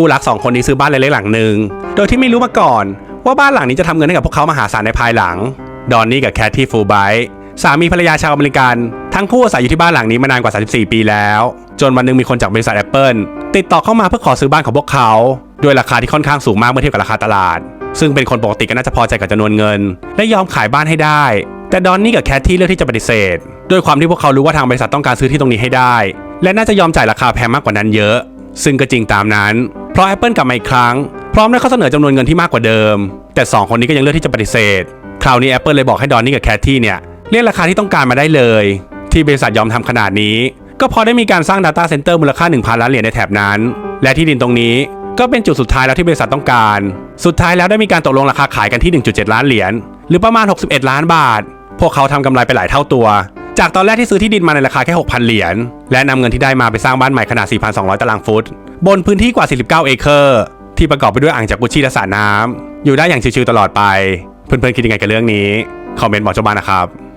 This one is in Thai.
คู่รักสองคนนี้ซื้อบ้านเล็กๆหลังหนึ่งโดยที่ไม่รู้มาก่อน ว่าบ้านหลังนี้จะทำเงินให้กับพวกเขามหาศาลในภายหลัง ดอนนี่กับแคทที่ฟูไบสามีภรรยาชาวอเมริกัน ทั้งคู่อาศัยอยู่ที่บ้านหลังนี้มานานกว่า 34 ปีแล้ว จนวันหนึงมีคนจากบริษัท Apple ติดต่อเข้ามาเพื่อขอซื้อบ้านของพวกเขาด้วยราคาที่ค่อนข้างสูงมากเมื่อเทียบกับราคาตลาด ซึ่งเป็นคนปกติก็น่าจะพอใจกับจำนวนเงิน และยอมขายบ้านให้ได้ แต่ดอนนี่กับแคทที่เลือกที่จะปฏิเสธด้วยความที่พวกเขารู้ว่าทางบริษัทต้องการซื้อที่ตรงนี้ให้ได้ และน่าจะยอมจ่ายราคาแพงมากกว่านั้นเยอะ ซึ่งก็จริงตามนั้น เพราะ Apple กลับมาอีกครั้ง พร้อมด้วยข้อเสนอจำนวนเงินที่มากกว่าเดิม แต่ 2 คนนี้ก็ยังเลือกที่จะปฏิเสธ คราวนี้ Apple เลยบอกให้ดอนนี่กับแคทที่เนี่ยเรียกราคาที่ต้องการมาได้เลย ที่บริษัทยอมทำขนาดนี้ ก็พอได้มีการสร้าง Data Center มูลค่า 1,000 ล้านเหรียญในแถบนั้น และที่ดินตรงนี้ก็เป็นจุดสุดท้ายแล้วที่บริษัทต้องการ สุดท้ายแล้วได้มีการตกลงราคาขายกันที่ 1.7 ล้านเหรียญหรือประมาณ 61 ล้านบาท พวกเขาทำกำไรไปหลายเท่าตัว จากตอนแรกที่ซื้อที่ดินมาในราคาแค่ 6,000 เหรียญ และนำเงินที่ได้มาไปสร้างบ้านใหม่ขนาด 4,200 ตารางฟุต บนพื้นที่กว่า 49 เอเคอร์ ที่ประกอบไปด้วยอ่างจากกุชีและสระน้ำอยู่ได้อย่างชิวๆตลอดไป เพื่อนๆคิดยังไงกับเรื่องนี้ คอมเมนต์บอกเจ้าบ้านนะครับ